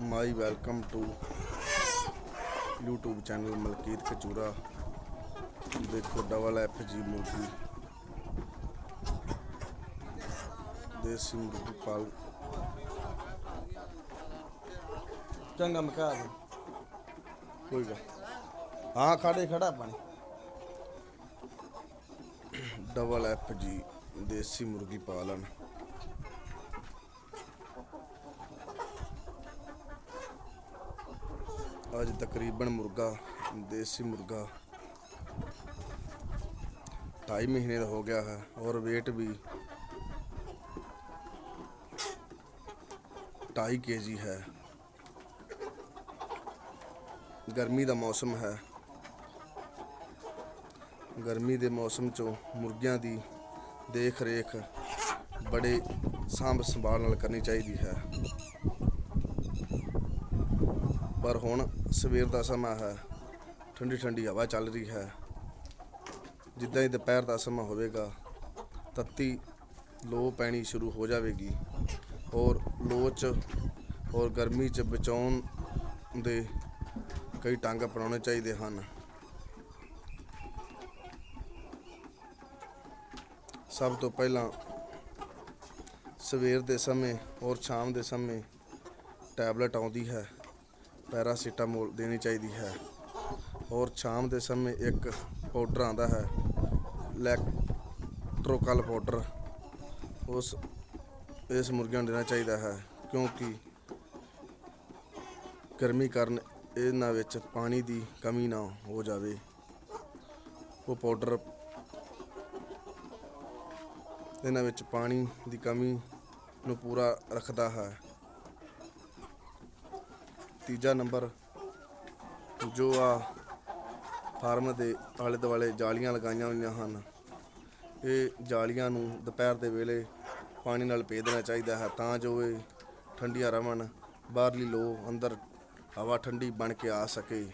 My welcome to YouTube channel Malkeet Kachura. ਦੇਖੋ double F ਜੀ ਮੁਰਗੀ ਦੇਸੀ ਮੁਰਗੀ ਪਾਲ। ਚੰਗਾ ਮਕਾ ਦੇ। ਕੋਈ ਗੱਲ ਹਾਂ, ਖੜੇ ਖੜਾ ਪਾਣੀ। ਡਬਲ ਐਫ ਜੀ ਦੇਸੀ ਮੁਰਗੀ ਪਾਲਣ। ਅੱਜ ਤਕਰੀਬਨ ਮੁਰਗਾ, ਦੇਸੀ ਮੁਰਗਾ। ਢਾਈ ਮਹੀਨੇ ਦਾ ਹੋ ਗਿਆ ਹੈ ਔਰ weight ਵੀ ਢਾਈ ਕੇਜੀ ਹੈ। ਗਰਮੀ ਦਾ ਮੌਸਮ ਹੈ। ਗਰਮੀ ਦੇ ਮੌਸਮ 'ਚੋਂ ਮੁਰਗਿਆਂ ਦੀ ਦੇਖ ਰੇਖ ਬੜੇ ਸਾਂਭ ਸੰਭਾਲ ਨਾਲ ਕਰਨੀ ਚਾਹੀਦੀ ਹੈ। ਪਰ ਹੁਣ ਸਵੇਰ ਦਾ ਸਮਾਂ ਹੈ, ਠੰਡੀ ਠੰਡੀ ਹਵਾ ਚੱਲ ਰਹੀ ਹੈ। ਜਿੱਦਾਂ ਹੀ ਦੁਪਹਿਰ ਦਾ ਸਮਾਂ ਹੋਵੇਗਾ, ਤੱਤੀ ਲੋ ਪੈਣੀ ਸ਼ੁਰੂ ਹੋ ਜਾਵੇਗੀ ਔਰ ਲੋ 'ਚ ਔਰ ਗਰਮੀ 'ਚ ਬਚਾਉਣ ਦੇ ਕਈ ਟੰਗ ਅਪਣਾਉਣੇ ਚਾਹੀਦੇ ਹਨ। ਸਭ ਤੋਂ ਪਹਿਲਾਂ ਸਵੇਰ ਦੇ ਸਮੇਂ ਔਰ ਸ਼ਾਮ ਦੇ ਸਮੇਂ ਟੈਬਲੇਟ ਆਉਂਦੀ ਹੈ। ਪੈਰਾਸੀਟਾਮੋਲ ਦੇਣੀ ਚਾਹੀਦੀ ਹੈ। ਔਰ ਸ਼ਾਮ ਦੇ ਸਮੇਂ ਇੱਕ ਪਾਊਡਰ ਆਉਂਦਾ ਹੈ, ਇਲੈਕਟ੍ਰੋਕਲ ਪਾਊਡਰ। ਉਸ, ਇਸ ਮੁਰਗੀਆਂ ਨੂੰ ਦੇਣਾ ਚਾਹੀਦਾ ਹੈ ਕਿਉਂਕਿ ਗਰਮੀ ਕਾਰਨ ਇਹਨਾਂ ਵਿੱਚ ਪਾਣੀ ਦੀ ਕਮੀ ਨਾ ਹੋ ਜਾਵੇ। ਉਹ ਪਾਊਡਰ, ਇਹਨਾਂ ਵਿੱਚ ਪਾਣੀ ਦੀ ਕਮੀ ਨੂੰ ਪੂਰਾ ਰੱਖਦਾ ਹੈ। ਤੀਜਾ ਨੰਬਰ ਜੋ ਆ ਫਾਰਮ ਦੇ ਆਲੇ ਦੁਆਲੇ ਜਾਲੀਆਂ ਲਗਾਈਆਂ ਹੋਈਆਂ ਹਨ। ਇਹ ਜਾਲੀਆਂ ਨੂੰ ਦੁਪਹਿਰ ਦੇ ਵੇਲੇ ਪਾਣੀ ਨਾਲ ਭੇ ਦੇਣਾ ਚਾਹੀਦਾ ਹੈ ਤਾਂ ਜੋ ਇਹ ਠੰਡੀਆਂ ਰਵਣ, ਬਾਹਰਲੀ ਲੋ, ਅੰਦਰ ਹਵਾ ਠੰਡੀ ਬਣ ਕੇ ਆ ਸਕੇ।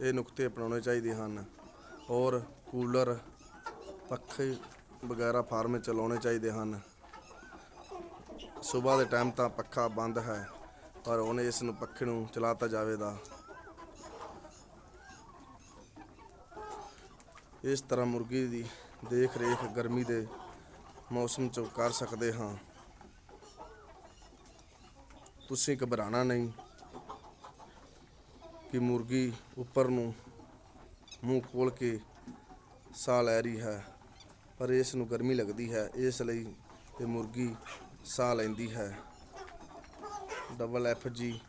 ਇਹ ਨੁਕਤੇ ਅਪਣਾਉਣੇ ਚਾਹੀਦੇ ਹਨ ਔਰ ਕੂਲਰ, ਪੱਖੇ ਵਗੈਰਾ ਫਾਰਮ ਚਲਾਉਣੇ ਚਾਹੀਦੇ ਹਨ। ਸਵੇਰ ਦੇ ਟਾਈਮ ਤਾਂ ਪੱਖਾ ਬੰਦ ਹੈ, ਪਰ ਹੁਣ ਇਸ ਨੂੰ ਪੱਖੇ ਨੂੰ ਚਲਾਤਾ ਜਾਵੇਗਾ। ਇਸ ਤਰ੍ਹਾਂ ਮੁਰਗੀ ਦੀ ਦੇਖ ਰੇਖ ਗਰਮੀ ਦੇ ਮੌਸਮ 'ਚ ਕਰ ਸਕਦੇ ਹਾਂ। ਤੁਸੀਂ ਘਬਰਾਣਾ ਨਹੀਂ ਕਿ ਮੁਰਗੀ ਉੱਪਰ ਨੂੰ ਮੂੰਹ ਖੋਲ ਕੇ ਸਾਹ ਲੈ ਰਹੀ ਹੈ, ਪਰ ਇਸ ਨੂੰ ਗਰਮੀ ਲੱਗਦੀ ਹੈ, ਇਸ ਲਈ ਇਹ ਮੁਰਗੀ ਸਾਹ ਲੈਂਦੀ ਹੈ। ਡਬਲ ਐਫ ਜੀ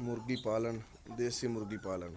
ਮੁਰਗੀ ਪਾਲਣ ਦੇਸੀ ਮੁਰਗੀ ਪਾਲਣ।